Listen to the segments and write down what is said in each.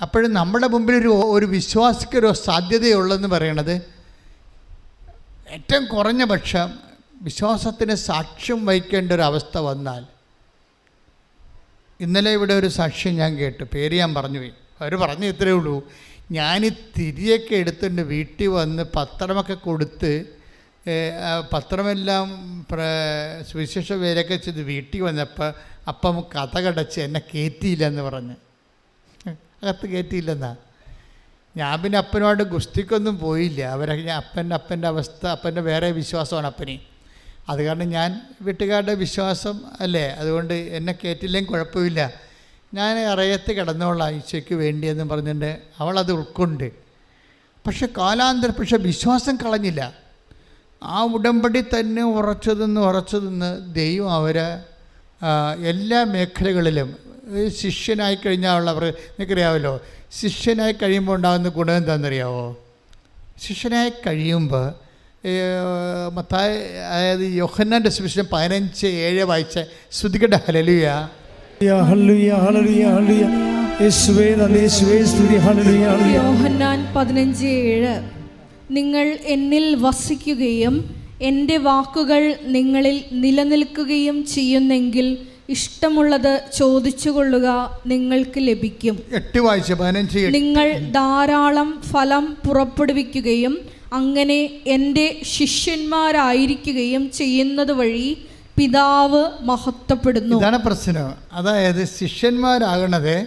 അപ്പോഴും നമ്മുടെ മുമ്പിൽ ഒരു ഒരു വിശ്വാസിക്കൊരു സാധ്യതയുള്ളതെന്ന് പറയണത് ഏറ്റവും കുറഞ്ഞ പക്ഷം വിശ്വാസത്തിന് സാക്ഷ്യം വഹിക്കേണ്ട ഒരു അവസ്ഥ വന്നാൽ ഇന്നലെ ഇവിടെ ഒരു സാക്ഷ്യം ഞാൻ കേട്ടു. പേര് ഞാൻ പറഞ്ഞു പോയി അവർ പറഞ്ഞു ഇത്രയേ ഉള്ളൂ. ഞാൻ തിരിയൊക്കെ എടുത്തുകൊണ്ട് വീട്ടിൽ വന്ന് പത്രമൊക്കെ കൊടുത്ത് പത്രമെല്ലാം സുവിശേഷ പേരൊക്കെ ചെയ്ത് വീട്ടിൽ വന്നപ്പോൾ അപ്പം കഥ കടച്ച് എന്നെ കയറ്റിയില്ല എന്ന് പറഞ്ഞ്. അകത്ത് കയറ്റിയില്ലെന്നാ. ഞാൻ പിന്നെ അപ്പനോട് ഗുസ്തിക്കൊന്നും പോയില്ല. അവരൊക്കെ ഞാൻ അപ്പന്റെ അപ്പന്റെ അവസ്ഥ അപ്പന്റെ വേറെ വിശ്വാസമാണ് അപ്പന്. അത് കാരണം ഞാൻ വീട്ടുകാരുടെ വിശ്വാസം അല്ലേ? അതുകൊണ്ട് എന്നെ കയറ്റില്ലെങ്കിൽ കുഴപ്പമില്ല. ഞാൻ അറയത്ത് കിടന്നോളാം ഈശോയ്ക്ക് വേണ്ടിയെന്ന് പറഞ്ഞിട്ട് അവളത് ഉൾക്കൊണ്ട്. പക്ഷെ കാലാന്തര പക്ഷെ വിശ്വാസം കളഞ്ഞില്ല. ആ ഉടമ്പടി തന്നെ ഉറച്ചു നിന്ന് ഉറച്ചു നിന്ന് ദൈവം അവരെ എല്ലാ മേഖലകളിലും ശിഷ്യനായി കഴിഞ്ഞാൽ അവർ നിനക്കറിയാമല്ലോ ശിഷ്യനായി കഴിയുമ്പോൾ ഉണ്ടാകുന്ന ഗുണം എന്താണെന്നറിയാവോ? ശിഷ്യനായി കഴിയുമ്പോൾ മത്തായ അതായത് യോഹന്നാന്റെ സുവിശേഷം പതിനഞ്ച് ഏഴ് വായിച്ച ശ്രുതികട ഹലലുയ. യോഹന്നാൻ പതിനഞ്ച് ഏഴ്. നിങ്ങൾ എന്നിൽ വസിക്കുകയും എന്റെ വാക്കുകൾ നിങ്ങളിൽ നിലനിൽക്കുകയും ചെയ്യുന്നെങ്കിൽ ഇഷ്ടമുള്ളത് ചോദിച്ചുകൊള്ളുക നിങ്ങൾക്ക് ലഭിക്കും. എട്ട് വായിച്ച പതിനഞ്ച് നിങ്ങൾ ധാരാളം ഫലം പുറപ്പെടുവിക്കുകയും അങ്ങനെ എന്റെ ശിഷ്യന്മാരായിരിക്കുകയും ചെയ്യുന്നത് വഴി പിതാവ് മഹത്വപ്പെടുന്നു. ഇതാണ് പ്രശ്നം. അതായത് ശിഷ്യന്മാരാകണത്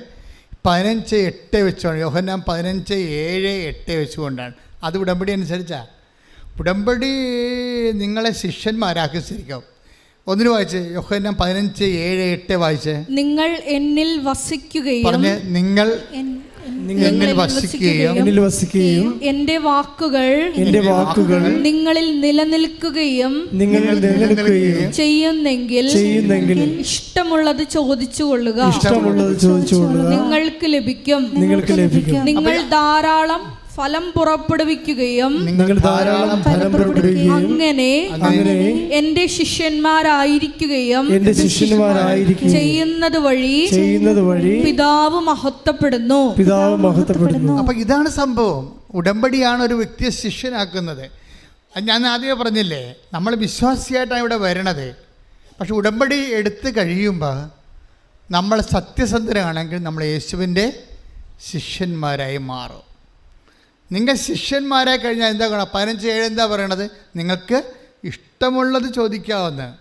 പതിനഞ്ച് എട്ട് വെച്ചുകൊണ്ട് യോഹന്നാൻ പതിനഞ്ച് ഏഴ് എട്ട് വെച്ചുകൊണ്ടാണ്. അത് ഉടമ്പടി അനുസരിച്ചാ. ഉടമ്പടി നിങ്ങളെ ശിഷ്യന്മാരാക്കി ശരിക്കും. ഒന്നിന് വായിച്ചേ? യോഹന്നാൻ പതിനഞ്ച് ഏഴ് എട്ട് വായിച്ചേ? നിങ്ങൾ എന്നിൽ വസിക്കുകയും പറഞ്ഞ് നിങ്ങൾ എന്നിൽ വസിക്കുകയും എന്നിൽ വസിക്കുകയും എന്റെ വാക്കുകൾ എന്റെ വാക്കുകൾ നിങ്ങളിൽ നിലനിൽക്കുകയും നിങ്ങൾ നിലനിൽക്കുകയും ചെയ്യുന്നെങ്കിൽ ചെയ്യുന്നെങ്കിൽ ഇഷ്ടമുള്ളത് ചോദിച്ചു കൊള്ളുക ഇഷ്ടമുള്ളത് ചോദിച്ചുകൊള്ളുക. നിങ്ങൾക്ക് ലഭിക്കും. നിങ്ങൾക്ക് ലഭിക്കും. നിങ്ങൾ ധാരാളം ഫലം പുറപ്പെടുവിക്കുകയും നിങ്ങൾ ധാരാളം ഫലം പുറപ്പെടുവിക്കുകയും അങ്ങനെ അങ്ങനെ എന്റെ ശിഷ്യന്മാരായിരിക്കുകയും എന്റെ ശിഷ്യന്മാരായിരിക്കും ചെയ്യുന്നത് വഴി ചെയ്യുന്നത് വഴി പിതാവ് മഹത്വപ്പെടുന്നു. പിതാവ് മഹത്വപ്പെടുന്നു. അപ്പൊ ഇതാണ് സംഭവം. ഉടമ്പടിയാണ് ഒരു വ്യക്തിയെ ശിഷ്യനാക്കുന്നത്. ഞാൻ ആദ്യമേ പറഞ്ഞില്ലേ നമ്മൾ വിശ്വാസിയായിട്ടാണ് ഇവിടെ വരണത്. പക്ഷെ ഉടമ്പടി എടുത്ത് കഴിയുമ്പോൾ നമ്മൾ സത്യസന്ധരാണെങ്കിൽ നമ്മൾ യേശുവിന്റെ ശിഷ്യന്മാരായി മാറും. നിങ്ങൾ ശിഷ്യന്മാരെ കഴിഞ്ഞാൽ എന്താ പറയണം പതിനഞ്ച് ഏഴ് എന്താ പറയണത്? നിങ്ങൾക്ക് ഇഷ്ടമുള്ളത് ചോദിക്കാവുന്ന.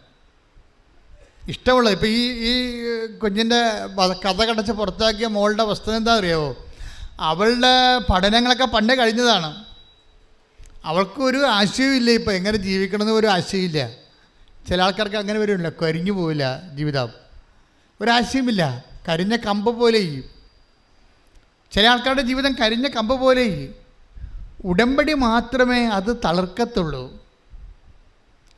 ഇഷ്ടമുള്ളത്. ഇപ്പോൾ ഈ ഈ കുഞ്ഞിന്റെ കഥ കടച്ച് പുറത്താക്കിയ മോളുടെ വസ്തുത എന്താ അറിയാവോ അവളുടെ പഠനങ്ങളൊക്കെ പണ്ട് കഴിഞ്ഞതാണ്. അവൾക്കൊരു ആശയമില്ല ഇപ്പോൾ എങ്ങനെ ജീവിക്കണമെന്ന് ഒരു ആശയമില്ല. ചില ആൾക്കാർക്ക് അങ്ങനെ വരുമല്ലോ കരിഞ്ഞു പോവില്ല ജീവിതം. ഒരാശയമില്ല കരിഞ്ഞ കമ്പ് പോലെ ചെയ്യും. ചില ആൾക്കാരുടെ ജീവിതം കരിഞ്ഞ കമ്പ് പോലെ ചെയ്യും. ഉടമ്പടി മാത്രമേ അത് തളർക്കത്തുള്ളൂ.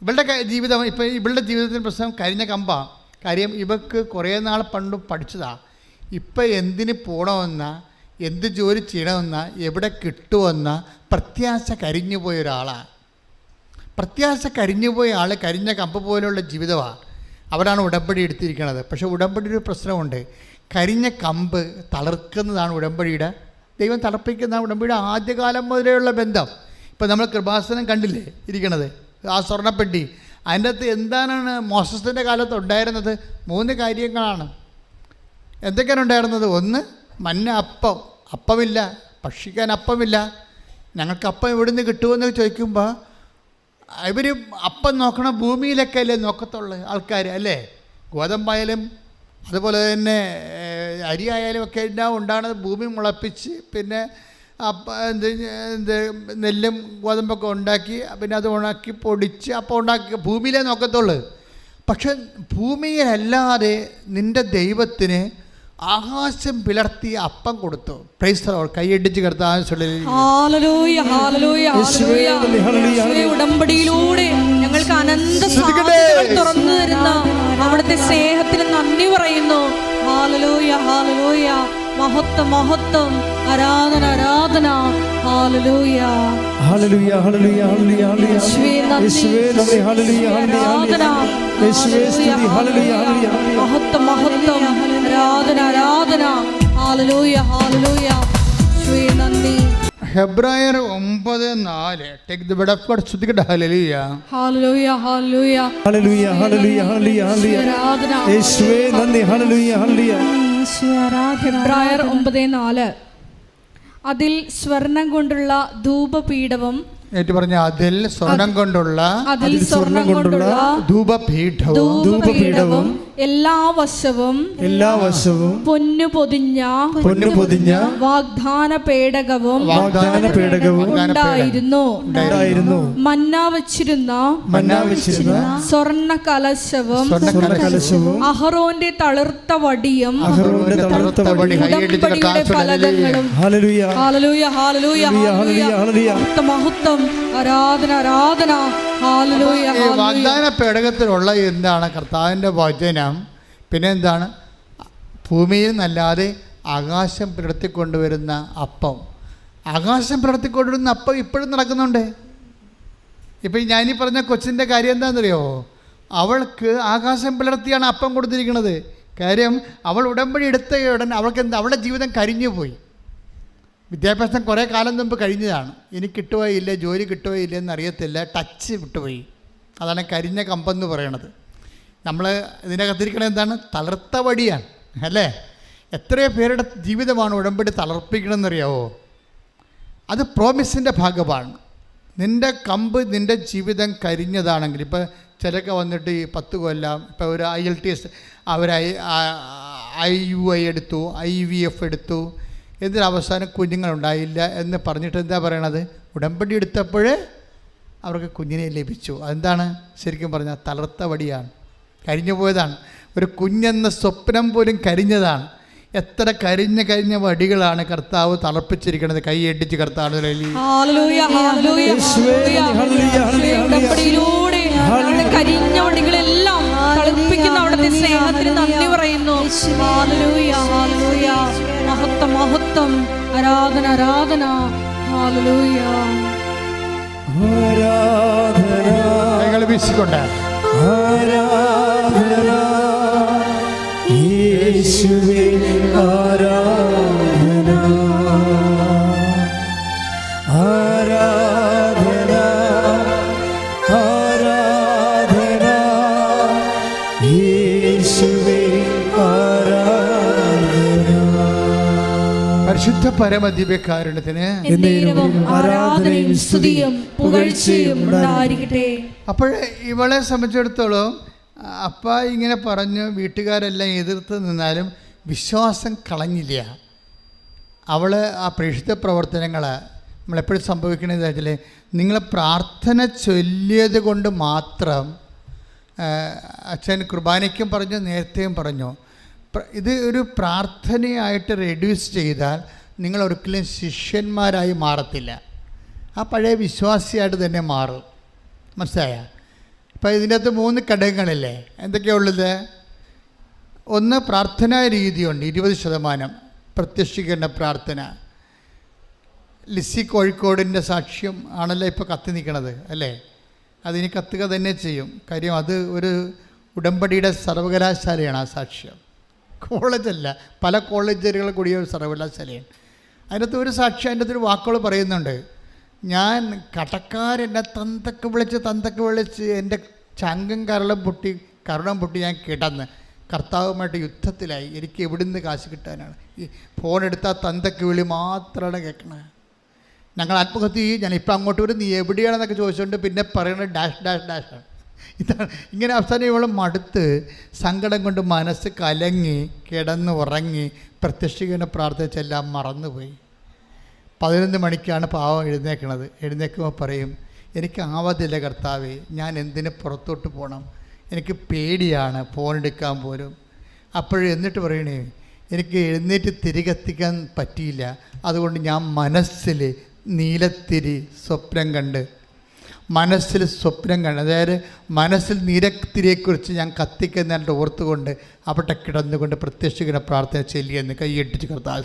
ഇവളുടെ ജീവിതം ഇപ്പം ഇവളുടെ ജീവിതത്തിന്റെ പ്രശ്നം കരിഞ്ഞ കമ്പ. കാര്യം ഇവക്ക് കുറേ നാൾ പണ്ട് പഠിച്ചതാ. ഇപ്പം എന്തിന് പോകണമെന്ന എന്ത് ജോലി ചെയ്യണമെന്ന എവിടെ കിട്ടുമെന്ന പ്രത്യാശ കരിഞ്ഞു പോയ ഒരാളാണ് പ്രത്യാശ കരിഞ്ഞു പോയ ആൾ കരിഞ്ഞ കമ്പ പോലെയുള്ള ജീവിതമാണ് അവരാണ് ഉടമ്പടി എടുത്തിരിക്കുന്നത് പക്ഷേ ഉടമ്പടി ഒരു പ്രശ്നമുണ്ട്. കരിഞ്ഞ കമ്പ് തളർക്കുന്നതാണ് ഉടമ്പടിയുടെ ദൈവം തർപ്പിക്കുന്ന ഉടമ്പടിയുടെ ആദ്യകാലം മുതലേയുള്ള ബന്ധം. ഇപ്പം നമ്മൾ കൃപാസനം കണ്ടില്ലേ? ഇരിക്കണത്. ആ സ്വർണപ്പെട്ടി. അതിന്റെ അകത്ത് എന്താണ് മോസസിന്റെ കാലത്ത് ഉണ്ടായിരുന്നത്? മൂന്ന് കാര്യങ്ങളാണ്. എന്തൊക്കെയാണ് ഉണ്ടായിരുന്നത്? ഒന്ന് മഞ്ഞ അപ്പം. അപ്പമില്ല. ഭക്ഷിക്കാൻ അപ്പമില്ല. ഞങ്ങൾക്ക് അപ്പം എവിടുന്ന് കിട്ടുമെന്ന് ചോദിക്കുമ്പോൾ ഇവർ അപ്പം നോക്കണ ഭൂമിയിലൊക്കെ അല്ലേ നോക്കത്തുള്ളൂ ആൾക്കാർ അല്ലേ? ഗോതമ്പായാലും അതുപോലെ തന്നെ അരി ആയാലും ഒക്കെ എല്ലാം ഉണ്ടാകുന്നത് ഭൂമി മുളപ്പിച്ച് പിന്നെ അപ്പ എന്ത് എന്ത് നെല്ലും ഗോതമ്പൊക്കെ ഉണ്ടാക്കി പിന്നെ അത് ഉണക്കി പൊടിച്ച് അപ്പോൾ ഉണ്ടാക്കി ഭൂമിയിലേ നോക്കത്തുള്ളൂ. പക്ഷെ ഭൂമിയിലല്ലാതെ നിന്റെ ദൈവത്തിന് ആകാശം പിളർത്തി അപ്പം കൊടുത്തു? പ്രൈസ്തറോ കൈയടിച്ച് യേശുവേ, ഉടമ്പടിയിലൂടെ ഞങ്ങൾക്ക് അനന്ത സാധ്യതകൾ തുറന്നു തരുന്ന അവിടുത്തെ സ്നേഹത്തിന് നന്ദി പറയുന്നു. ഹാലലോയ ഹാലലോയ. മഹത്വം മഹത്വം. ആരാധന ആരാധന. ഹാലലൂയ. ഹല്ലേലൂയ ഹല്ലേലൂയ ഹല്ലേലൂയ ഹാലലൂയ. യേശുവേ നന്ദി. ഹാലലൂയ ഹാലലൂയ ആരാധന. യേശുവേ സ്തുതി. ഹല്ലേലൂയ ഹല്ലേലൂയ മഹത്വം മഹത്വം. ആരാധന ആരാധന. ഹാലലൂയ ഹാലലൂയ. നന്ദി. ഹെബ്രായർ ഒമ്പത് നാല്. Take the bed of God ശ്രദ്ധിക്കട്ടെ. ഹല്ലേലൂയ ഹല്ലേലൂയ ഹല്ലേലൂയ ഹല്ലേലൂയ ഹല്ലേലൂയ ഹല്ലേലൂയ ഹല്ലേലൂയ യേശുവേ നന്ദി. ഹല്ലേലൂയ ഹല്ലേലൂയ ഹെബ്രായർ ഒമ്പത് നാല്. അതിൽ സ്വർണം കൊണ്ടുള്ള ധൂപപീഠവും ഏറ്റു പറഞ്ഞ അതിൽ സ്വർണം കൊണ്ടുള്ള അതിൽ സ്വർണം കൊണ്ടുള്ള ധൂപപീഠവും ധൂപപീഠവും എല്ലാ വശവും എല്ലാ വശവും പൊന്നു പൊതിഞ്ഞ പൊന്നു പൊതിഞ്ഞ വാഗ്ദാന പേടകവും വാഗ്ദാന പേടകവും ഉണ്ടായിരുന്നു. ഉണ്ടായിരുന്നു. മന്ന വെച്ചിരുന്ന മന്ന വെച്ചിരുന്ന സ്വർണ കലശവും സ്വർണ കലശവും അഹറോന്റെ തളിർത്ത വടിയും അഹറോന്റെ തളിർത്ത വടി. ഫലകങ്ങളും. ഹല്ലേലൂയ ഹാലലൂയ ഹാലലൂയ ഹല്ലേലൂയ ഹല്ലേലൂയ മഹത്വം, ആരാധന. വാഗ്ദാന പേടകത്തിലുള്ള എന്താണ് കർത്താവിന്റെ വചനം? പിന്നെ എന്താണ്? ഭൂമിയിൽ നല്ലാതെ ആകാശം പുലർത്തിക്കൊണ്ടുവരുന്ന അപ്പം. ആകാശം പുലർത്തിക്കൊണ്ടുവരുന്ന അപ്പം ഇപ്പോഴും നടക്കുന്നുണ്ട്. ഇപ്പം ഞാനീ പറഞ്ഞ കൊച്ചിന്റെ കാര്യം എന്താണെന്നറിയോ? അവൾക്ക് ആകാശം പുലർത്തിയാണ് അപ്പം കൊടുത്തിരിക്കുന്നത്. കാര്യം അവൾ ഉടമ്പടി എടുത്ത ഉടൻ അവൾക്ക് എന്താ അവളുടെ ജീവിതം കരിഞ്ഞു പോയി വിദ്യാഭ്യാസം കുറേ കാലം മുമ്പ് കഴിഞ്ഞതാണ്. എനിക്ക് കിട്ടുകയോ ഇല്ല ജോലി കിട്ടുകയോ ഇല്ല എന്നറിയത്തില്ല ടച്ച് വിട്ടുപോയി. അതാണ് കരിഞ്ഞ കമ്പെന്ന് പറയണത്. നമ്മൾ ഇതിനകത്തിരിക്കണത് എന്താണ്? തളർത്ത വടിയാണ്. അല്ലേ? എത്രയോ പേരുടെ ജീവിതമാണ് ഉടമ്പടി തളർപ്പിക്കണമെന്നറിയാവോ അത് പ്രോമിസിന്റെ ഭാഗമാണ്. നിന്റെ കമ്പ് നിന്റെ ജീവിതം കരിഞ്ഞതാണെങ്കിൽ ഇപ്പോൾ ചിലക്ക് വന്നിട്ട് ഈ പത്ത് കൊല്ലം ഇപ്പോൾ ഒരു ഐ എൽ ടി എസ് അവർ ഐ ഐ യു ഐ എടുത്തു ഐ വി എഫ് എടുത്തു എന്നിട്ട് അവസാനം കുഞ്ഞുങ്ങളുണ്ടായില്ല എന്ന് പറഞ്ഞിട്ട് എന്താ പറയണത്? ഉടമ്പടി എടുത്തപ്പോഴേ അവർക്ക് കുഞ്ഞിനെ ലഭിച്ചു. അതെന്താണ്? ശരിക്കും പറഞ്ഞാൽ തളർത്ത വടിയാണ്. കരിഞ്ഞു പോയതാണ്. ഒരു കുഞ്ഞെന്ന സ്വപ്നം പോലും കരിഞ്ഞതാണ്. എത്ര കരിഞ്ഞ കരിഞ്ഞ വടികളാണ് കർത്താവ് തളർപ്പിച്ചിരിക്കുന്നത്. കൈയടിച്ച് കർത്താവ് കരിഞ്ഞ വടികളെല്ലാം തളിപ്പിക്കുന്ന അവിടുത്തെ സ്നേഹത്തിന് നന്ദി പറയുന്നു. ഹാലലൂയ ഹാലലൂയ മഹത്വം മഹത്വം ആരാധന ആരാധന ഹാലലൂയ ആരാധന കൈകൾ വീശിക്കൊണ്ട് ആരാധന പരിശുദ്ധ പരമദിവ്യകാരുണ്യത്തിന് എന്നേരവും ആരാധനയും സ്തുതിയും പുകഴ്ചയും ഉണ്ടായിരിക്കട്ടെ. അപ്പോൾ ഇവളെ സംബന്ധിച്ചിടത്തോളം അപ്പ ഇങ്ങനെ പറഞ്ഞു വീട്ടുകാരെല്ലാം എതിർത്ത് നിന്നാലും വിശ്വാസം കളഞ്ഞില്ല. അവൾ ആ പ്രേക്ഷിത പ്രവർത്തനങ്ങൾ നമ്മളെപ്പോഴും സംഭവിക്കണമെന്ന് വെച്ചാൽ നിങ്ങൾ പ്രാർത്ഥന ചൊല്ലിയത് കൊണ്ട് മാത്രം അച്ഛൻ കുർബാനയ്ക്കും പറഞ്ഞു നേരത്തെയും പറഞ്ഞു. ഇത് ഒരു പ്രാർത്ഥനയായിട്ട് റെഡ്യൂസ് ചെയ്താൽ നിങ്ങൾ ഒരിക്കലും ശിഷ്യന്മാരായി മാറത്തില്ല. ആ പഴയ വിശ്വാസിയായിട്ട് തന്നെ മാറും. മനസ്സിലായ? ഇപ്പം ഇതിന്റെ അകത്ത് മൂന്ന് ഘടകങ്ങളില്ലേ? എന്തൊക്കെയുള്ളത് ഒന്ന് പ്രാർത്ഥനാ രീതിയുണ്ട് ഇരുപത് ശതമാനം പ്രത്യക്ഷീകരണ പ്രാർത്ഥന. ലിസി കോഴിക്കോടിന്റെ സാക്ഷ്യം ആണല്ലോ ഇപ്പോൾ കത്തി നിൽക്കണത് അല്ലേ? അതിന് കത്തുക തന്നെ ചെയ്യും. കാര്യം അത് ഒരു ഉടമ്പടിയുടെ സർവകലാശാലയാണ് ആ സാക്ഷ്യം. കോളേജല്ല പല കോളേജുകൾ കൂടിയ ഒരു സർവകലാശാലയാണ് അതിനകത്ത് ഒരു സാക്ഷി അതിന്റെ അകത്തൊരു വാക്കുകൾ പറയുന്നുണ്ട്. ഞാൻ കടക്കാരെന്നെ തന്തക്ക് വിളിച്ച് തന്തക്ക് വിളിച്ച് എന്റെ ചങ്കം കരളം പൊട്ടി കരുണം പൊട്ടി ഞാൻ കിടന്ന് കർത്താവുമായിട്ട് യുദ്ധത്തിലായി. എനിക്ക് എവിടുന്ന് കാശ് കിട്ടാനാണ്? ഈ ഫോൺ എടുത്താൽ തന്തക്ക് വിളി മാത്രമാണ് കേൾക്കണത് ഞങ്ങൾ ആത്മഹത്യ ചെയ്യും ഞാൻ ഇപ്പം അങ്ങോട്ട് വരും. നീ എവിടെയാണെന്നൊക്കെ ചോദിച്ചുകൊണ്ട് പിന്നെ പറയുന്നത് ഡാഷ് ഡാഷ് ഡാഷാണ് ഇതാണ്. ഇങ്ങനെ അവസാനം ഇവൾ മടുത്ത് സങ്കടം കൊണ്ട് മനസ്സ് കലങ്ങി കിടന്ന് ഉറങ്ങി പ്രത്യക്ഷീകരണ പ്രാർത്ഥിച്ചെല്ലാം മറന്നുപോയി. പതിനൊന്ന് മണിക്കാണ് പാവം എഴുന്നേക്കണത്. എഴുന്നേക്കുമ്പോൾ പറയും എനിക്ക് ആവതില്ല കർത്താവേ ഞാൻ എന്തിന് പുറത്തോട്ട് പോകണം എനിക്ക് പേടിയാണ് ഫോൺ എടുക്കാൻ പോലും. അപ്പോഴും എന്നിട്ട് പറയണേ എനിക്ക് എഴുന്നേറ്റ് തിരികെത്തിക്കാൻ പറ്റിയില്ല. അതുകൊണ്ട് ഞാൻ മനസ്സിൽ നീലത്തിരി സ്വപ്നം കണ്ട് മനസ്സിൽ സ്വപ്നം കണ്ട് അതായത് മനസ്സിൽ നീലത്തിരിയെക്കുറിച്ച് ഞാൻ കത്തിക്കുന്നതിന്റെ ഓർത്തുകൊണ്ട് അവിടെ കിടന്നുകൊണ്ട് പ്രത്യക്ഷിക്കുന്ന പ്രാർത്ഥന ചെല്ലിയെന്ന് കൈയെട്ടിച്ച് കർത്താവ്.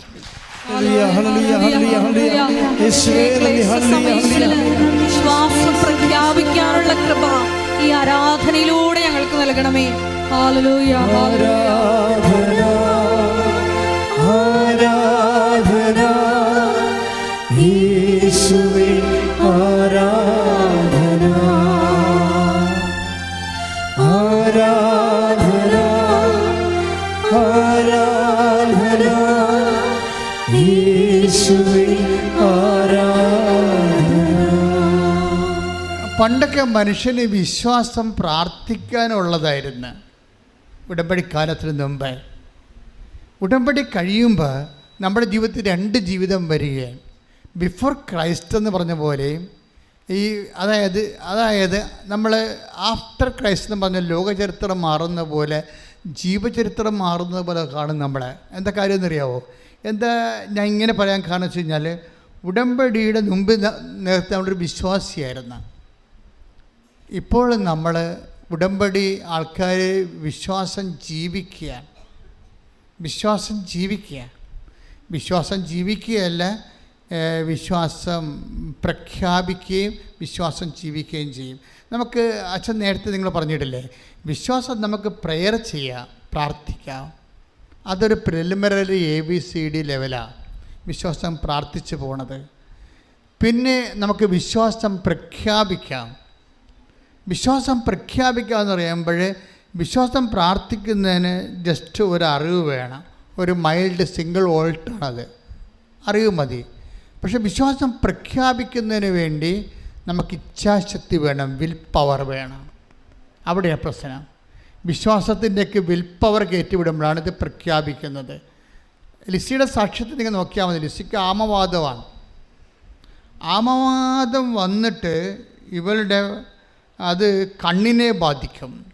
വിശ്വാസം പ്രഖ്യാപിക്കാനുള്ള കൃപ ഈ ആരാധനയിലൂടെ ഞങ്ങൾക്ക് നൽകണമേ. ഹാലലൂയ ഹാലലൂയ പണ്ടൊക്കെ മനുഷ്യന് വിശ്വാസം പ്രാർത്ഥിക്കാനുള്ളതായിരുന്നു. ഉടമ്പടി കാലത്തിന് മുമ്പേ. ഉടമ്പടി കഴിയുമ്പോൾ നമ്മുടെ ജീവിതത്തിൽ രണ്ട് ജീവിതം വരികയാണ്. ബിഫോർ ക്രൈസ്റ്റ് എന്ന് പറഞ്ഞ പോലെയും ഈ അതായത് അതായത് നമ്മൾ ആഫ്റ്റർ ക്രൈസ്റ്റ് എന്ന് പറഞ്ഞ ലോകചരിത്രം മാറുന്ന പോലെ ജീവചരിത്രം മാറുന്നത് പോലെ കാണും നമ്മളെ. എന്താ കാര്യം എന്നറിയാവോ? എന്താ ഞാൻ ഇങ്ങനെ പറയാൻ കാരണം വെച്ച് കഴിഞ്ഞാൽ ഉടമ്പടിയുടെ മുമ്പ് നേരത്തെ നമ്മളൊരു വിശ്വാസിയായിരുന്നു. ഇപ്പോൾ നമ്മൾ ഉടമ്പടി ആൾക്കാർ വിശ്വാസം ജീവിക്കുക വിശ്വാസം ജീവിക്കുക വിശ്വാസം ജീവിക്കുകയല്ല വിശ്വാസം പ്രഖ്യാപിക്കുകയും വിശ്വാസം ജീവിക്കുകയും ചെയ്യും. നമുക്ക് അച്ഛൻ നേരത്തെ നിങ്ങൾ പറഞ്ഞിട്ടില്ലേ വിശ്വാസം നമുക്ക് പ്രെയർ ചെയ്യാം പ്രാർത്ഥിക്കാം. അതൊരു preliminary A B C D ലെവലാണ് വിശ്വാസം പ്രാർത്ഥിച്ചു പോണത്. പിന്നെ നമുക്ക് വിശ്വാസം പ്രഖ്യാപിക്കാം. വിശ്വാസം പ്രഖ്യാപിക്കുക എന്ന് പറയുമ്പോൾ വിശ്വാസം പ്രാർത്ഥിക്കുന്നതിന് ജസ്റ്റ് ഒരു അറിവ് വേണം. ഒരു മൈൽഡ് സിംഗിൾ വോൾട്ടാണത് അറിവ് മതി. പക്ഷെ വിശ്വാസം പ്രഖ്യാപിക്കുന്നതിന് വേണ്ടി നമുക്ക് ഇച്ഛാശക്തി വേണം വിൽ പവർ വേണം. അവിടെയാണ് പ്രശ്നം. വിശ്വാസത്തിന്റെയൊക്കെ വിൽ പവർ കയറ്റിവിടുമ്പോഴാണ് ഇത് പ്രഖ്യാപിക്കുന്നത്. ലിസിയുടെ സാക്ഷ്യത്തിൽ നിങ്ങൾ നോക്കിയാൽ മതി. ലിസിക്ക് ആമവാദമാണ്. ആമവാദം വന്നിട്ട് ഇവളുടെ അത് കണ്ണിനെ ബാധിക്കും.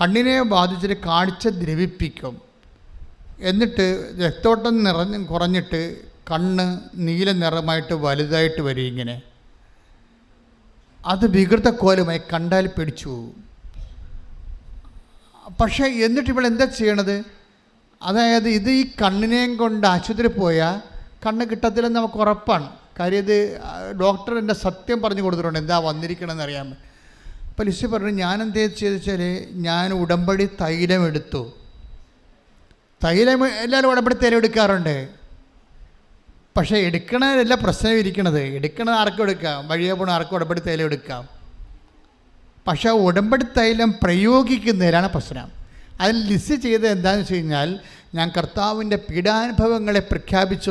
കണ്ണിനെ ബാധിച്ചിട്ട് കാഴ്ച ദ്രവിപ്പിക്കും. എന്നിട്ട് രക്തോട്ടം നിറഞ്ഞ് കുറഞ്ഞിട്ട് കണ്ണ് നീല നിറമായിട്ട് വലുതായിട്ട് വരും ഇങ്ങനെ. അത് വികൃത കോലമായി കണ്ടാൽ പിടിച്ചു പക്ഷേ എന്നിട്ട് ഇവൾ എന്താ ചെയ്യണത്? അതായത് ഇത് ഈ കണ്ണിനെയും കൊണ്ട് ആശുപത്രി പോയാൽ കണ്ണ് കിട്ടത്തില്ലെന്ന് നമുക്ക് ഉറപ്പാണ്. കാര്യം ഇത് ഡോക്ടർ എന്റെ സത്യം പറഞ്ഞു കൊടുത്തിട്ടുണ്ട്. എന്താ വന്നിരിക്കണമെന്ന് അറിയാൻ അപ്പോൾ ലിസി പറഞ്ഞു ഞാൻ എന്തേ ചെയ്തെച്ചാൽ ഞാൻ ഉടമ്പടി തൈലം എടുത്തു. തൈലം എല്ലാവരും ഉടമ്പടി തൈലം എടുക്കാറുണ്ട്. പക്ഷേ എടുക്കണതല്ല പ്രശ്നം ഇരിക്കണത്. എടുക്കണത് ആർക്കും എടുക്കാം. വഴിയെ പോണ ആർക്കും ഉടമ്പടി തൈലം എടുക്കാം. പക്ഷേ ഉടമ്പടി തൈലം പ്രയോഗിക്കുന്നതിലാണ് പ്രശ്നം. അതിൽ ലിസ്റ്റ് ചെയ്തത് എന്താണെന്ന് വെച്ച് കഴിഞ്ഞാൽ ഞാൻ കർത്താവിന്റെ പീഡാനുഭവങ്ങളെ പ്രഖ്യാപിച്ചു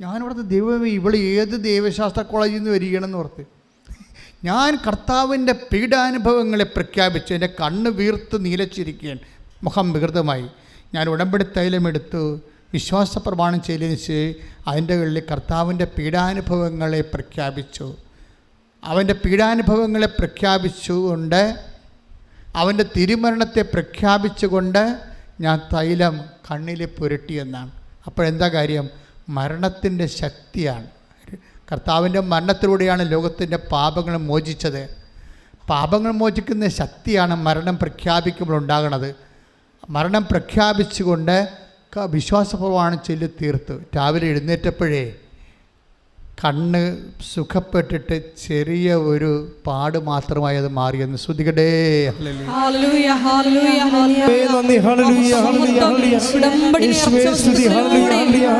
ഞാനിവിടുത്തെ ദൈവമേ ഇവൾ ഏത് ദൈവശാസ്ത്ര കോളേജിൽ നിന്ന് വരികയാണെന്ന് ഓർത്ത്. ഞാൻ കർത്താവിന്റെ പീഡാനുഭവങ്ങളെ പ്രഖ്യാപിച്ച് എന്റെ കണ്ണ് വീർത്ത് നീലച്ചിരിക്കുകയാണ്. മുഖം വികൃതമായി. ഞാൻ ഉടമ്പടി തൈലമെടുത്തു വിശ്വാസ പ്രമാണം ചെയ്തതിന് അതിന്റെ ഉള്ളിൽ കർത്താവിന്റെ പീഡാനുഭവങ്ങളെ പ്രഖ്യാപിച്ചു. അവന്റെ പീഡാനുഭവങ്ങളെ പ്രഖ്യാപിച്ചുകൊണ്ട് അവന്റെ തിരുമരണത്തെ പ്രഖ്യാപിച്ചുകൊണ്ട് ഞാൻ തൈലം കണ്ണിൽ പുരട്ടിയെന്നാണ് അപ്പോഴെന്താ കാര്യം? മരണത്തിന്റെ ശക്തിയാണ്. കർത്താവിന്റെ മരണത്തിലൂടെയാണ് ലോകത്തിന്റെ പാപങ്ങൾ മോചിച്ചത്. പാപങ്ങൾ മോചിക്കുന്ന ശക്തിയാണ് മരണം പ്രഖ്യാപിക്കുമ്പോൾ ഉണ്ടാകുന്നത് മരണം പ്രഖ്യാപിച്ചുകൊണ്ട് വിശ്വാസപൂർവമാണ് ചൊല്ലി തീർത്തു. രാവിലെ എഴുന്നേറ്റപ്പോഴേ കണ്ണ് സുഖപ്പെട്ടിട്ട് ചെറിയ ഒരു പാട് മാത്രമായി അത് മാറിയെന്ന് ശ്രുതികടേ.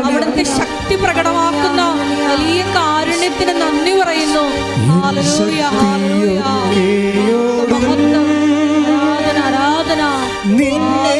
അവിടുത്തെ ശക്തി പ്രകടമാക്കുന്ന വലിയ കാരുണ്യത്തിന് നന്ദി പറയുന്നു. ഹല്ലേലൂയ, ഹല്ലേലൂയ. ആരാധന ആരാധന. നിന്നെ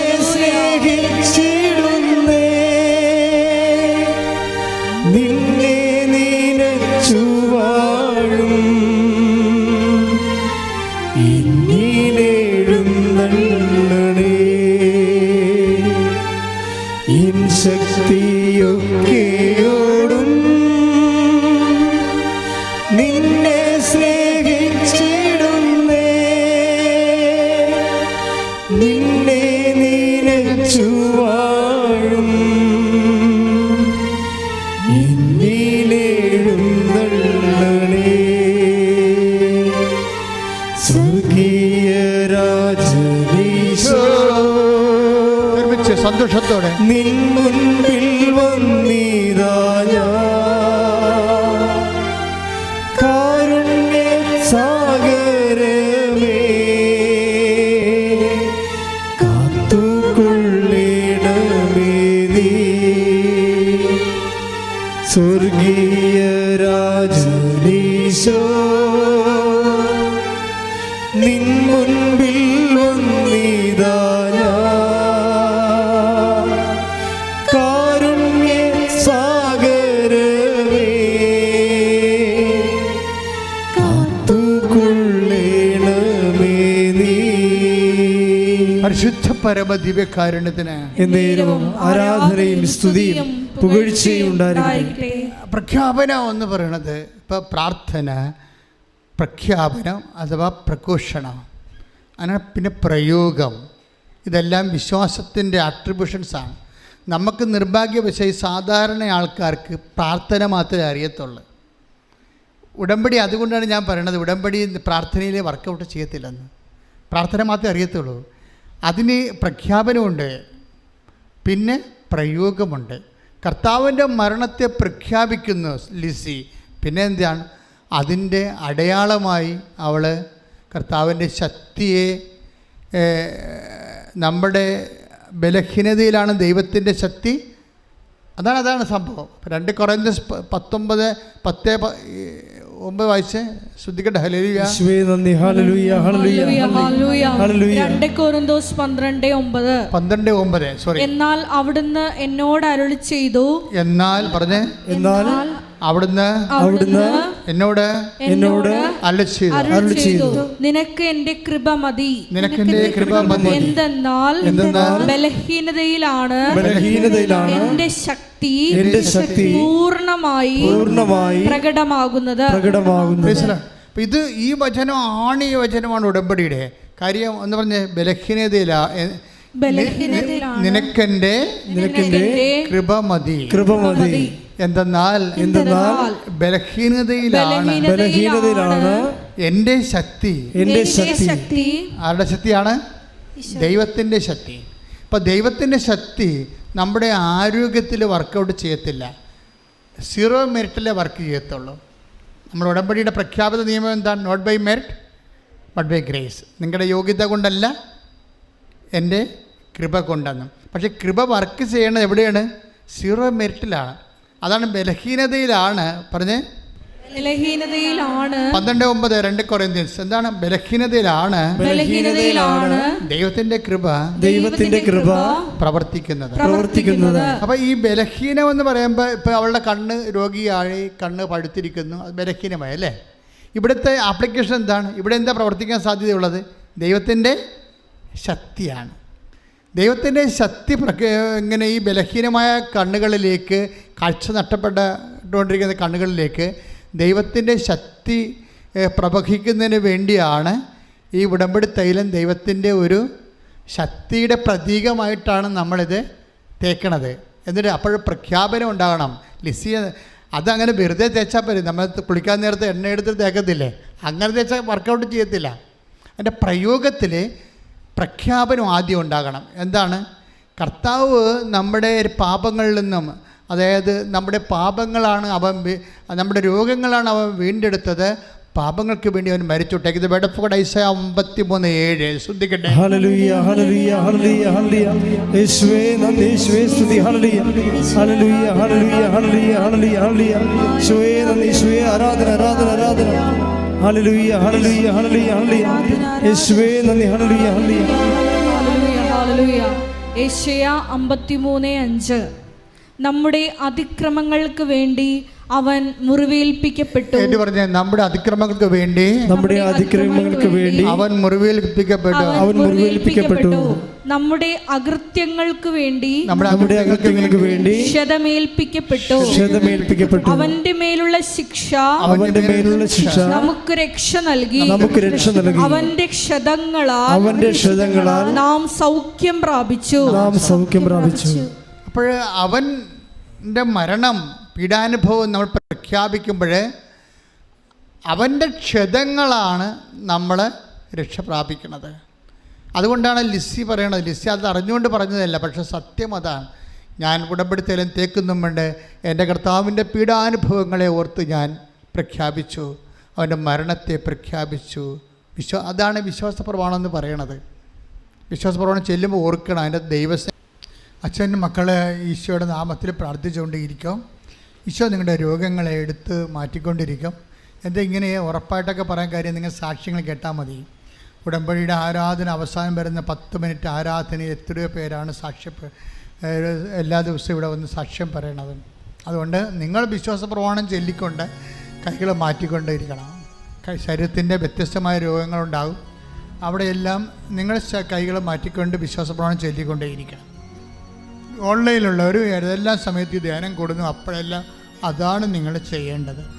സന്തോഷത്തോടെ നിൻ പരിശുദ്ധ പരമ ദിവ്യകാരണത്തിന് എന്നേരവും ആരാധനയും സ്തുതിയും പുകഴ്ചയും ഉണ്ടായിരിക്കട്ടെ. പ്രഖ്യാപനം എന്ന് പറയണത് ഇപ്പൊ പ്രാർത്ഥന പ്രഖ്യാപനം അഥവാ പ്രഘോഷണം അങ്ങനെ പിന്നെ പ്രയോഗം ഇതെല്ലാം വിശ്വാസത്തിന്റെ ആണ്. നമുക്ക് നിർഭാഗ്യവശായി സാധാരണ ആൾക്കാർക്ക് പ്രാർത്ഥന മാത്രമേ അറിയത്തുള്ളൂ. ഉടമ്പടി അതുകൊണ്ടാണ് ഞാൻ പറയണത് ഉടമ്പടി പ്രാർത്ഥനയിലെ വർക്കൗട്ട് ചെയ്യത്തില്ലെന്ന്. പ്രാർത്ഥന മാത്രമേ അറിയത്തുള്ളൂ. അതിന് പ്രഖ്യാപനമുണ്ട്. പിന്നെ പ്രയോഗമുണ്ട്. കർത്താവിന്റെ മരണത്തെ പ്രഖ്യാപിക്കുന്നു ലിസി. പിന്നെ എന്താണ്? അതിന്റെ അടയാളമായി അവൾ കർത്താവിന്റെ ശക്തിയെ നമ്മുടെ ബലഹീനതയിലാണ് ദൈവത്തിന്റെ ശക്തി. അതാണ് അതാണ് സംഭവം. രണ്ട് കുറഞ്ഞ പത്തൊമ്പത് പത്ത് ഒമ്പത് വായിച്ച്? ശ്രദ്ധിക്കട്ടെ. ഹലേലിയ യേശുവേ നന്ദി. ഹല്ലേലൂയ ഹല്ലേലൂയ ഹല്ലേലൂയ, ഹല്ലേലൂയ. ഹല്ലേലൂയ. രണ്ട് കൊറിന്തോസ് പന്ത്രണ്ട് ഒമ്പത്. പന്ത്രണ്ട് ഒമ്പത് സോറി എന്നാൽ അവിടുന്ന് എന്നോട് അരുളി ചെയ്തു. എന്നാൽ പറഞ്ഞേ. എന്നാൽ അവിടുന്ന് അവിടുന്ന് എന്നോട് എന്നോട് അല്ല ചെയ്തു ചെയ്തു നിനക്ക് എന്റെ കൃപ മതി. നിനക്ക് എന്റെ കൃപ മതി. എന്തെന്നാൽ എന്തെന്നാൽ ബലഹീനതയിലാണ് ബലഹീനതയിലാണ് എന്റെ ശക്തി എന്റെ ശക്തി പൂർണമായി പൂർണമായി പ്രകടമാകുന്നത്. പ്രകടമാകുന്നത്? ഇത് ഈ വചനം ആണ് ഈ വചനമാണ് ഉടമ്പടിയുടെ. കാര്യം എന്ന് പറഞ്ഞ് ബലഹീനതയിലാ. നിനക്കെന്റെ നിനക്കെന്റെ കൃപ മതി. കൃപ മതി. എന്തെന്നാൽ എന്തെന്നാൽ ബലഹീനതയിലാണ്. ബലഹീനതയിലാണ്. എന്റെ ശക്തി. ശക്തി. ശക്തി. ആരുടെ ശക്തിയാണ്? ദൈവത്തിന്റെ ശക്തി. ഇപ്പൊ ദൈവത്തിന്റെ ശക്തി നമ്മുടെ ആരോഗ്യത്തിൽ വർക്കൗട്ട് ചെയ്യത്തില്ല. സീറോ മെറിറ്റിലെ വർക്ക് ചെയ്യത്തുള്ളൂ. നമ്മുടെ ഉടമ്പടിയുടെ പ്രഖ്യാപിത നിയമം എന്താണ്? Not by merit but by grace നിങ്ങളുടെ യോഗ്യത കൊണ്ടല്ല എന്റെ കൃപ കൊണ്ടെന്നും. പക്ഷേ കൃപ വർക്ക് ചെയ്യണത് എവിടെയാണ്? സീറോ മെറിറ്റിലാണ്. അതാണ് ബലഹീനതയിലാണ്. പറഞ്ഞേ. ബലഹീനതയിലാണ്. പന്ത്രണ്ട് ഒമ്പത് രണ്ട് കൊറേന്ത്യൻസ്. എന്താണ് ബലഹീനതയിലാണ്? ബലഹീനതയിലാണ്. ദൈവത്തിന്റെ കൃപ ദൈവത്തിന്റെ കൃപ പ്രവർത്തിക്കുന്നത്. പ്രവർത്തിക്കുന്നത്. അപ്പൊ ഈ ബലഹീനം എന്ന് പറയുമ്പോൾ ഇപ്പൊ അവളുടെ കണ്ണ് രോഗിയായി കണ്ണ് പഴുത്തിരിക്കുന്നു. അത് ബലഹീനമായി അല്ലേ? ഇവിടുത്തെ ആപ്ലിക്കേഷൻ എന്താണ്? ഇവിടെ എന്താ പ്രവർത്തിക്കാൻ സാധ്യതയുള്ളത്? ദൈവത്തിന്റെ ശക്തിയാണ്. ദൈവത്തിന്റെ ശക്തി ഇങ്ങനെ ഈ ബലഹീനമായ കണ്ണുകളിലേക്ക് കാഴ്ച നഷ്ടപ്പെട്ടുകൊണ്ടിരിക്കുന്ന കണ്ണുകളിലേക്ക് ദൈവത്തിന്റെ ശക്തി പ്രവഹിക്കുന്നതിന് വേണ്ടിയാണ് ഈ ഉടമ്പടി തൈലം ദൈവത്തിന്റെ ഒരു ശക്തിയുടെ പ്രതീകമായിട്ടാണ് നമ്മളിത് തേക്കണത്. എന്നിട്ട് അപ്പോൾ പ്രഖ്യാപനം ഉണ്ടാകണം. ലിസിയ അതങ്ങനെ വെറുതെ തേച്ചാൽ പോലും നമ്മൾ കുളിക്കാൻ നേരത്തെ എണ്ണ എടുത്ത് തേക്കത്തില്ലേ? അങ്ങനെ തേച്ചാൽ വർക്കൗട്ട് ചെയ്യത്തില്ല. അതിന്റെ പ്രയോഗത്തിൽ പ്രഖ്യാപനം ആദ്യം ഉണ്ടാകണം. എന്താണ്? കർത്താവ് നമ്മുടെ പാപങ്ങളിൽ നിന്നും അതായത് നമ്മുടെ പാപങ്ങളാണ് അവൻ നമ്മുടെ രോഗങ്ങളാണ് അവൻ വീണ്ടെടുത്തത്. പാപങ്ങൾക്ക് വേണ്ടി അവൻ മരിച്ചു. ഇത് വെടപ്പുകട ഐസ അമ്പത്തി മൂന്ന് ഏഴ്. ശ്രദ്ധിക്കട്ടെ. ആരാധന ആരാധന ആരാധന. അമ്പത്തിമൂന്ന് അഞ്ച്. നമ്മുടെ അതിക്രമങ്ങൾക്ക് വേണ്ടി അവൻ മുറിവേൽപ്പിക്കപ്പെട്ടു. എന്ന് പറഞ്ഞ നമ്മുടെ അതിക്രമങ്ങൾക്ക് വേണ്ടി നമ്മുടെ അതിക്രമങ്ങൾക്ക് വേണ്ടി അവൻ മുറിവേൽപ്പിക്കപ്പെട്ടു. അവൻ മുറിവേൽപ്പിക്കപ്പെട്ടു. നമ്മുടെ അകൃത്യങ്ങൾക്ക് വേണ്ടി നമ്മുടെ അകൃത്യങ്ങൾക്ക് വേണ്ടി ക്ഷതമേൽപ്പിക്കപ്പെട്ടു. ക്ഷതമേൽപ്പിക്കപ്പെട്ടു. അവന്റെ മേലുള്ള ശിക്ഷ അവന്റെ മേലുള്ള ശിക്ഷ നമുക്ക് രക്ഷ നൽകി. നമുക്ക് രക്ഷ നൽകി. അവന്റെ ക്ഷതങ്ങളാൽ അവന്റെ ക്ഷതങ്ങളാൽ നാം സൗഖ്യം പ്രാപിച്ചു. നാം സൗഖ്യം പ്രാപിച്ചു. അപ്പോൾ അവൻ മരണം പീഡാനുഭവം നമ്മൾ പ്രഖ്യാപിക്കുമ്പോൾ അവന്റെ ക്ഷതങ്ങളാണ് നമ്മൾ രക്ഷ പ്രാപിക്കുന്നത്. അതുകൊണ്ടാണ് ലിസി പറയണത്. ലിസി അത് അറിഞ്ഞുകൊണ്ട് പറഞ്ഞതല്ല പക്ഷെ സത്യം അതാണ്. ഞാൻ ഉടമ്പടിത്തേലും തേക്കുന്നുമുണ്ട്. എന്റെ കർത്താവിന്റെ പീഡാനുഭവങ്ങളെ ഓർത്ത് ഞാൻ പ്രഖ്യാപിച്ചു. അവന്റെ മരണത്തെ പ്രഖ്യാപിച്ചു. വിശ്വാ അതാണ് വിശ്വാസ പ്രമാണം എന്ന് പറയണത്. വിശ്വാസ പ്രമാണം ചെല്ലുമ്പോൾ ഓർക്കണം അതിന്റെ ദൈവസ്നേഹം അച്ഛൻ മക്കളെ ഈശോയുടെ നാമത്തിൽ പ്രാർത്ഥിച്ചുകൊണ്ടിരിക്കും ഈശോ നിങ്ങളുടെ രോഗങ്ങളെ എടുത്ത് മാറ്റിക്കൊണ്ടിരിക്കും. എന്താ ഇങ്ങനെ ഉറപ്പായിട്ടൊക്കെ പറയാൻ കാര്യം നിങ്ങൾ സാക്ഷ്യങ്ങൾ കേട്ടാൽ മതി. ഉടമ്പടിയുടെ ആരാധന അവസാനം വരുന്ന പത്ത് മിനിറ്റ് ആരാധന എത്രയോ പേരാണ് സാക്ഷ്യ എല്ലാ ദിവസവും ഇവിടെ വന്ന് സാക്ഷ്യം പറയണത്. അതുകൊണ്ട് നിങ്ങൾ വിശ്വാസ പ്രമാണം ചൊല്ലിക്കൊണ്ട് കൈകൾ മാറ്റിക്കൊണ്ടിരിക്കണം. ശരീരത്തിന്റെ വ്യത്യസ്തമായ രോഗങ്ങളുണ്ടാകും അവിടെയെല്ലാം നിങ്ങൾ കൈകൾ മാറ്റിക്കൊണ്ട് വിശ്വാസ പ്രമാണം ചൊല്ലിക്കൊണ്ടേയിരിക്കണം. ഓൺലൈനിലുള്ളവർ ഏതെല്ലാം സമയത്ത് ധ്യാനം കൂടുന്നു അപ്പോഴെല്ലാം അതാണ് നിങ്ങൾ ചെയ്യേണ്ടത്.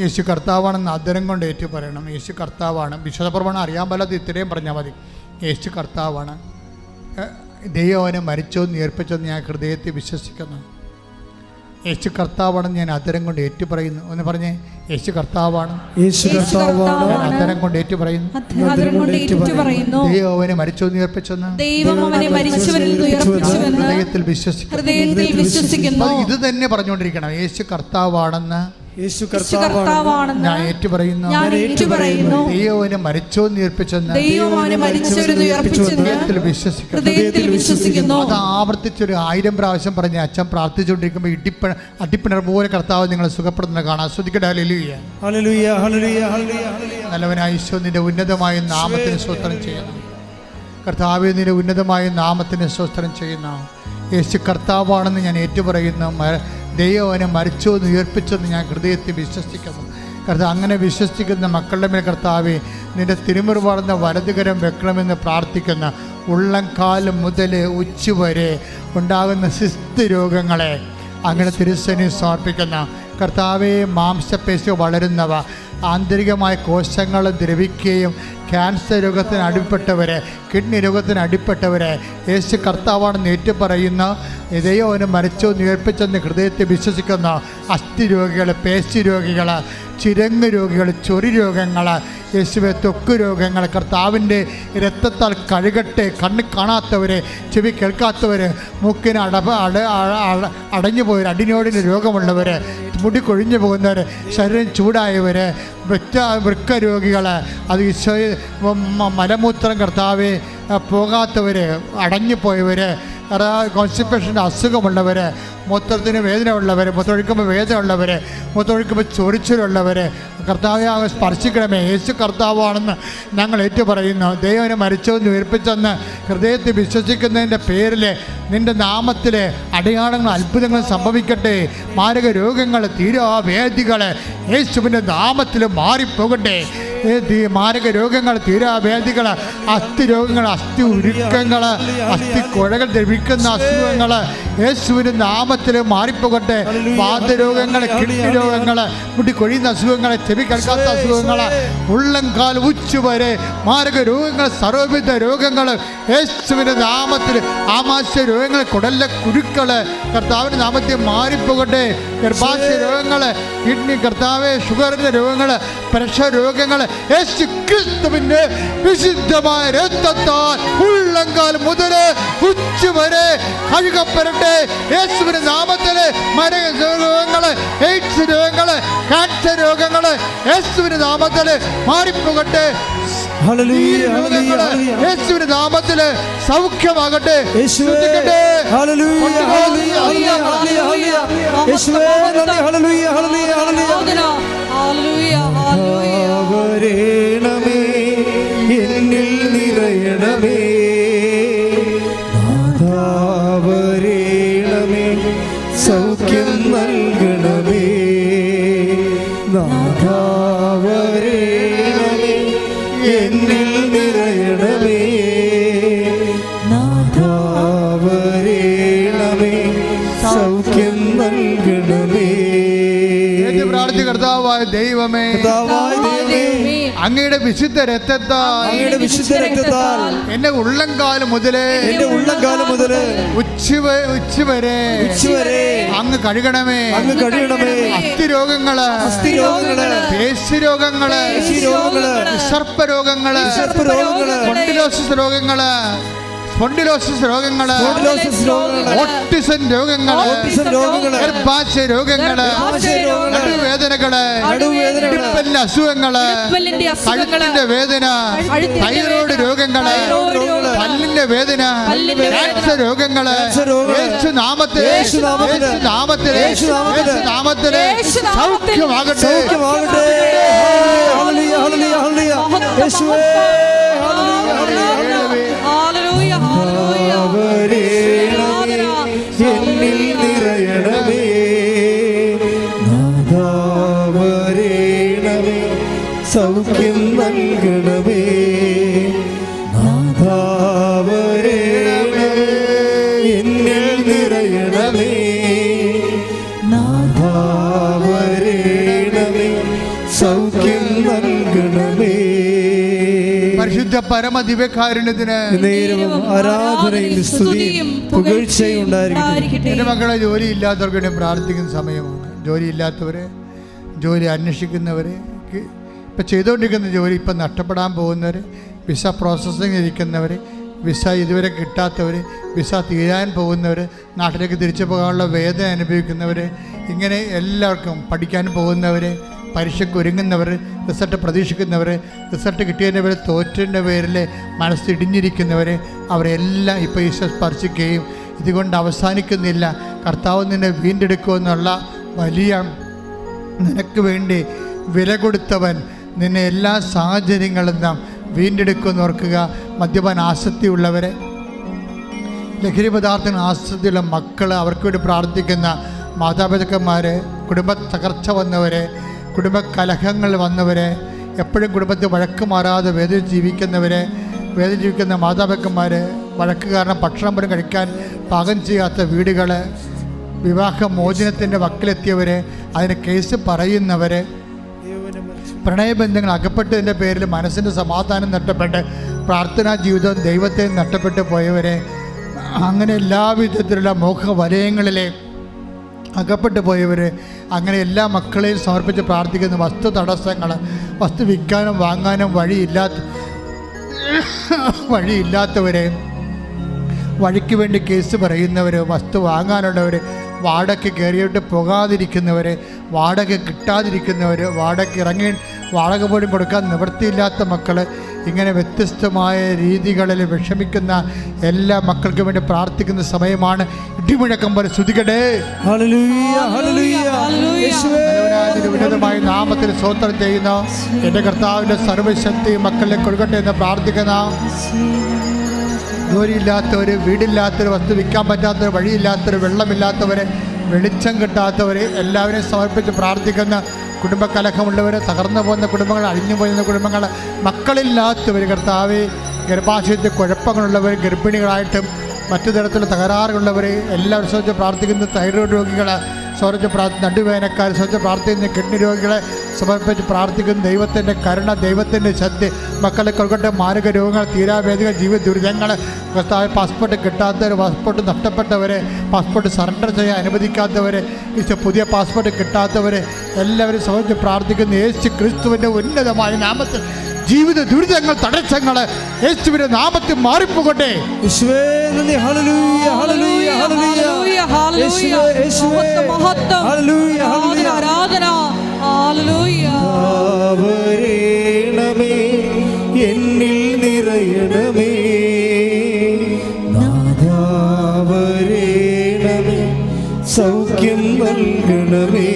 യേശു കർത്താവാണെന്ന് ആദരം കൊണ്ട് ഏറ്റു പറയണം. യേശു കർത്താവാണ്. വിശ്വാസപ്രമാണം അറിയാൻ പാലാത്ത ഇത്രയും പറഞ്ഞാൽ മതി. യേശു കർത്താവാണ്. ദൈവം അവനെ മരിച്ചോ എന്ന് ഞാൻ ഹൃദയത്തിൽ വിശ്വസിക്കുന്നു. യേശു കർത്താവാണ് ഞാൻ അതരം കൊണ്ട് ഏറ്റു പറയുന്നു ഒന്ന് പറഞ്ഞേ യേശു കർത്താവാണ്. അതരം കൊണ്ട് ഏറ്റു പറയുന്നു ദൈവം അവനെ മരിച്ചോ നീർപ്പിച്ചെന്ന് ദൈവം അവനെ മരിച്ചവരിൽ നിന്ന് ഉയർപ്പിച്ചുവെന്ന് ഹൃദയത്തിൽ വിശ്വസിക്കുന്നു. ഹൃദയത്തിൽ വിശ്വസിക്കുന്നു. ഇത് തന്നെ പറഞ്ഞുകൊണ്ടിരിക്കണം. യേശു കർത്താവാണെന്ന് യേശു കർത്താവാണെന്ന് ഞാൻ ഏറ്റു പറയുന്നു ഞാൻ ഏറ്റു പറയുന്നു ദൈവം അവനെ മരിച്ചോ നീർപ്പിച്ചെന്ന് ദൈവം അവനെ ഉയർപ്പിച്ചെന്ന് ഹൃദയത്തിൽ വിശ്വസിക്കുന്നു. ഹൃദയത്തിൽ വിശ്വസിക്കുന്നു. അത് ആവർത്തിച്ചൊരു ആയിരം പ്രാവശ്യം പറഞ്ഞ അച്ഛൻ പ്രാർത്ഥിച്ചുകൊണ്ടിരിക്കുമ്പോൾ ഇടിപ്പ അടിപ്പിണർ പോലെ കർത്താവ് നിങ്ങളെ സുഖപ്പെടുന്ന കാണാൻ ശ്രദ്ധിക്കട്ടെ. ഹല്ലേലൂയ. ഹല്ലേലൂയ ഹല്ലേലൂയ ഹല്ലേലൂയ. ഹല്ലേലൂയ നല്ലവനായ ഈശോ നിന്റെ ഉന്നതമായ നാമത്തിന് സ്വസ്ത്രം ചെയ്യുന്നു. കർത്താവ് നിന്റെ ഉന്നതമായ നാമത്തിന് സ്വസ്ത്രം ചെയ്യുന്ന. യേശു കർത്താവാണെന്ന് ഞാൻ ഏറ്റുപറയുന്നു. ദൈവം അവനെ മരിച്ചു എന്ന് ഉയർപ്പിച്ചെന്ന് ഞാൻ ഹൃദയത്തിൽ വിശ്വസിക്കുന്നു. കർത്താവ് അങ്ങനെ വിശ്വസിക്കുന്ന മക്കളുടെ മേൽ കർത്താവെ നിന്റെ തിരുമുറിവാർന്ന വലതുകരം വെക്കണമെന്ന് പ്രാർത്ഥിക്കുന്ന ഉള്ളംകാലം മുതൽ ഉച്ചവരെ ഉണ്ടാകുന്ന സിസ്ത് രോഗങ്ങളെ അങ്ങനെ തിരുസനി സമർപ്പിക്കുന്ന കർത്താവെ മാംസപേശി വളരുന്നവ ആന്തരികമായ കോശങ്ങൾ ദ്രവിക്കുകയും ക്യാൻസർ രോഗത്തിന് അടിപ്പെട്ടവരെ കിഡ്നി രോഗത്തിന് അടിപ്പെട്ടവരെ യേശു കർത്താവാണെന്ന് ഏറ്റുപറയുന്ന ഇതയോ അവന് മരിച്ചോ ഉയർപ്പിച്ചെന്ന് ഹൃദയത്തെ വിശ്വസിക്കുന്ന അസ്ഥി രോഗികൾ പേശി രോഗികൾ ചിരങ്ങ് രോഗികൾ ചൊറി രോഗങ്ങൾ യേശുവെ തൊക്ക് രോഗങ്ങൾ കർത്താവിന്റെ രക്തത്താൽ കഴുകട്ടെ കണ്ണ് കാണാത്തവരെ ചെവി കേൾക്കാത്തവർ മൂക്കിന് അടപ അട അടഞ്ഞു പോയവർ അടിനോടിന് രോഗമുള്ളവർ മുടി കൊഴിഞ്ഞു പോകുന്നവർ ശരീരം ചൂടായവർ വൃക്ക വൃക്ക രോഗികൾ അത് മലമൂത്രം കർത്താവ് പോകാത്തവർ അടഞ്ഞു പോയവർ കോൺസ്റ്റിപ്പേഷന്റെ അസുഖമുള്ളവർ മൂത്രത്തിന് വേദന ഉള്ളവർ മൂത്രമൊഴിക്കുമ്പോൾ വേദന ഉള്ളവർ മൂത്രമൊഴിക്കുമ്പോൾ ചൊറിച്ചിലുള്ളവർ കർത്താവെ സ്പർശിക്കണമേ. യേശു കർത്താവാണെന്ന് ഞങ്ങൾ ഏറ്റുപറയുന്നു. ദൈവനെ മരിച്ചവെന്ന് ഉയർപ്പിച്ചെന്ന് ഹൃദയത്തിൽ വിശ്വസിക്കുന്നതിന്റെ പേരിൽ നിന്റെ നാമത്തിൽ അടയാളങ്ങൾ അത്ഭുതങ്ങൾ സംഭവിക്കട്ടെ. മാരക രോഗങ്ങൾ തീരാവേദികൾ യേശുവിന്റെ നാമത്തിൽ മാറിപ്പോകട്ടെ. മാരക രോഗങ്ങൾ തീരാവേദികൾ അസ്ഥി രോഗങ്ങൾ അസ്ഥി ഉരുക്കങ്ങൾ അസ്ഥി കുഴകൾ ലഭിക്കുന്ന അസുഖങ്ങൾ യേശുവിന്റെ നാമത്തിൽ മാറിപ്പോകട്ടെ. വാതരോഗങ്ങളെ കിഡ്നി രോഗങ്ങൾ മുടി കൊഴിയുന്ന അസുഖങ്ങൾ ചെവി കേൾക്കാത്ത അസുഖങ്ങൾ ഉള്ളംകാൽ ഉച്ചുവരെ മാരക രോഗങ്ങൾ സർവവിധ രോഗങ്ങൾ യേശുവിന്റെ നാമത്തിൽ ആമാശയ രോഗങ്ങൾ കുടല്ല കുരുക്കൾ കർത്താവിന്റെ നാമത്തിൽ മാറിപ്പോകട്ടെ. ഗർഭാശയ രോഗങ്ങൾ കിഡ്നി കർത്താവ് ഷുഗറിന്റെ രോഗങ്ങൾ പ്രഷർ രോഗങ്ങൾ യേശു ക്രിസ്തുവിന്റെ വിശുദ്ധമായ രക്തത്താൽ ഉള്ളംകാൽ മുതൽ ഉച്ചുവരെ കഴുകപ്പെടട്ടെ. യേശുവിന്റെ നാമത്തിൽ മരണരോഗങ്ങൾ എയ്ഡ്സ് രോഗങ്ങൾ ക്യാൻസർ രോഗങ്ങൾ യേശുവിന്റെ നാമത്തിൽ മാറിപ്പോകട്ടെ. ഹല്ലേലൂയ ഹല്ലേലൂയ രോഗങ്ങൾ ഹല്ലേലൂയ. യേശുവിന്റെ നാമത്തിൽ സൗഖ്യമാകട്ടെ യേശുവേ കർത്താവായ ദൈവമേ. അങ്ങയുടെ വിശുദ്ധ രക്തത്താൽ അങ്ങയുടെ വിശുദ്ധ രക്തത്താൽ എന്റെ ഉള്ളംകാലം മുതലേ എന്റെ ഉള്ളംകാലം മുതലേ ഉച്ച ഉച്ചവരെ ഉച്ചവരെ അങ്ങ് കഴുകണമേ. അങ്ങ് കഴുകണമേ. അസ്ഥി രോഗങ്ങൾ അസ്ഥി രോഗങ്ങൾ പേശി രോഗങ്ങൾ പേശി രോഗങ്ങൾ വിസർപ്പ രോഗങ്ങൾ വിസർപ്പ രോഗങ്ങൾ രോഗങ്ങൾ സ്പോണ്ടിലോസിസ് ഓട്ടിസം രോഗങ്ങൾ ഓട്ടിസം രോഗങ്ങൾ ഗർഭാശയ രോഗങ്ങൾ, നടുവേദനകൾ ഇടുപ്പലിന്റെ അസുഖങ്ങൾ കഴുത്തിന്റെ വേദന തൈറോയ്ഡ് രോഗങ്ങൾ പല്ലിന്റെ വേദന ക്യാൻസർ രോഗങ്ങൾ യേശു നാമത്തിൽ നാമത്തിൽ നാമത്തിൽ സൗഖ്യമാകട്ടെ. യേശുവേ എന്നിൽ നിറയണമേ. നാഥാവരേണമേ സൗഖ്യം നൽകണമേ. പരമദിവ്യകാരുണ്യത്തിന് നേരവും ആരാധനയും സ്തുതിയും പുകഴ്ചയും ഉണ്ടായിരിക്കട്ടെ എന്റെ മക്കളെ ജോലി ഇല്ലാത്തവർക്ക് വേണ്ടി പ്രാർത്ഥിക്കുന്ന സമയമാണ്. ജോലി ഇല്ലാത്തവരെ ജോലി അന്വേഷിക്കുന്നവരെ ഇപ്പം ചെയ്തുകൊണ്ടിരിക്കുന്ന ജോലി ഇപ്പം നഷ്ടപ്പെടാൻ പോകുന്നവർ വിസ പ്രോസസ്സിങ് ഇരിക്കുന്നവർ വിസ ഇതുവരെ കിട്ടാത്തവർ വിസ തീരാൻ പോകുന്നവർ നാട്ടിലേക്ക് തിരിച്ചു പോകാനുള്ള വേദന അനുഭവിക്കുന്നവർ ഇങ്ങനെ എല്ലാവർക്കും പഠിക്കാൻ പോകുന്നവർ പരീക്ഷയ്ക്ക് ഒരുങ്ങുന്നവർ റിസൾട്ട് പ്രതീക്ഷിക്കുന്നവർ റിസൾട്ട് കിട്ടിയതിന്റെ പേരിൽ തോറ്റതിന്റെ പേരിൽ മനസ്സിടിഞ്ഞിരിക്കുന്നവർ അവരെല്ലാം ഇപ്പോൾ ഈശോ സ്പർശിക്കുകയും ഇതുകൊണ്ട് അവസാനിക്കുന്നില്ല. കർത്താവ് നിന്നെ വീണ്ടെടുക്കുമെന്നുള്ള വലിയ നിനക്ക് വേണ്ടി വില കൊടുത്തവൻ നിന്നെ എല്ലാ സാഹചര്യങ്ങളും നാം വീണ്ടെടുക്കുമെന്ന് ഓർക്കുക. മദ്യപാൻ ആസക്തിയുള്ളവരെ ലഹരി പദാർത്ഥങ്ങൾ ആസക്തിയുള്ള മക്കൾ അവർക്ക് വേണ്ടി പ്രാർത്ഥിക്കുന്ന മാതാപിതാക്കന്മാർ കുടുംബ തകർച്ച വന്നവരെ കുടുംബ കലഹങ്ങൾ വന്നവരെ എപ്പോഴും കുടുംബത്തിൽ വഴക്ക് മാറാതെ വേദന ജീവിക്കുന്നവരെ വേദന ജീവിക്കുന്ന മാതാപിതാക്കന്മാർ വഴക്ക് കാരണം ഭക്ഷണം പോലും കഴിക്കാൻ പാകം ചെയ്യാത്ത വീടുകൾ വിവാഹ മോചനത്തിന്റെ വക്കിലെത്തിയവരെ അതിന് കേസ് പറയുന്നവർ പ്രണയബന്ധങ്ങൾ അകപ്പെട്ടതിന്റെ പേരിൽ മനസ്സിന്റെ സമാധാനം നഷ്ടപ്പെട്ട് പ്രാർത്ഥനാ ജീവിതവും ദൈവത്തെ നഷ്ടപ്പെട്ടു പോയവരെ അങ്ങനെ എല്ലാവിധത്തിലുള്ള മോഹ അകപ്പെട്ടു പോയവർ അങ്ങനെ എല്ലാ മക്കളെയും സമർപ്പിച്ച് പ്രാർത്ഥിക്കുന്ന. വസ്തു തടസ്സങ്ങൾ വസ്തു വിൽക്കാനും വാങ്ങാനും വഴിയില്ലാത്ത വഴിയില്ലാത്തവരെ വഴിക്ക് വേണ്ടി കേസ് പറയുന്നവർ വസ്തു വാങ്ങാനുള്ളവർ വാടക കയറിയിട്ട് പോകാതിരിക്കുന്നവർ വാടക കിട്ടാതിരിക്കുന്നവർ വാടക ഇറങ്ങി വാടക പോലും കൊടുക്കാൻ നിവൃത്തിയില്ലാത്ത മക്കൾ ഇങ്ങനെ വ്യത്യസ്തമായ രീതികളിൽ വിഷമിക്കുന്ന എല്ലാ മക്കൾക്കും വേണ്ടി പ്രാർത്ഥിക്കുന്ന സമയമാണ്. ഇടിമുഴക്കം പോലെ ശ്രുതികടേ ഹല്ലേലൂയ ഹല്ലേലൂയ യേശുവേ. അതിന് ഉന്നതമായ നാമത്തിൽ സ്വോത്രം ചെയ്യുന്ന. എന്റെ കർത്താവിന്റെ സർവശക്തി മക്കളിലെ കൊടുക്കട്ടെ എന്ന് പ്രാർത്ഥിക്കുന്ന ജോലിയില്ലാത്തവർ വീടില്ലാത്തവർ വസ്തു വിൽക്കാൻ പറ്റാത്തവർ വഴിയില്ലാത്തവർ വെള്ളമില്ലാത്തവരെ വെളിച്ചം കിട്ടാത്തവർ എല്ലാവരെയും സമർപ്പിച്ച് പ്രാർത്ഥിക്കുന്ന കുടുംബകലഹമുള്ളവർ തകർന്നു പോകുന്ന കുടുംബങ്ങൾ അഴിഞ്ഞു പോകുന്ന കുടുംബങ്ങൾ മക്കളില്ലാത്തവർ കർത്താവ് ഗർഭാശയത്തിൽ കുഴപ്പങ്ങളുള്ളവർ ഗർഭിണികളായിട്ടും മറ്റു തരത്തിലുള്ള തകരാറുള്ളവർ എല്ലാവരും ശ്രദ്ധിച്ച് പ്രാർത്ഥിക്കുന്ന. തൈറോയ്ഡ് രോഗികൾ സ്വരച്ച് പ്രാർത്ഥി നടുവേനക്കാർ സ്വരച്ച് പ്രാർത്ഥിക്കുന്ന കിഡ്നി രോഗികളെ സമർപ്പിച്ച് പ്രാർത്ഥിക്കുന്ന ദൈവത്തിന്റെ കരുണ ദൈവത്തിന്റെ ശക്തി മക്കളെ കൊടുക്കട്ടെ മാരക രോഗങ്ങൾ തീരാവേദിക ജീവിത ദുരിതങ്ങൾ പാസ്പോർട്ട് കിട്ടാത്തവർ പാസ്പോർട്ട് നഷ്ടപ്പെട്ടവരെ പാസ്പോർട്ട് സറണ്ടർ ചെയ്യാൻ അനുവദിക്കാത്തവരെ പുതിയ പാസ്പോർട്ട് കിട്ടാത്തവരെ എല്ലാവരും സമർപ്പിച്ച് പ്രാർത്ഥിക്കുന്ന യേശു ക്രിസ്തുവിന്റെ ഉന്നതമായ നാമത്തിൽ ജീവിത ദുരിതങ്ങൾ തടസ്സങ്ങൾ യേശുവിന്റെ നാമത്തിൽ മാറിപ്പോകട്ടെ. യേശുവേ ഹല്ലേലൂയ ഹല്ലേലൂയ ഹല്ലേലൂയ, ഹല്ലേലൂയ. യേശുവേ യേശുവേ. മഹത്വം, മഹത്വം. ഹല്ലേലൂയ. ആരാധന, ആരാധന എന്നിൽ നിറയണമേ. സൗഖ്യം നൽകണമേ.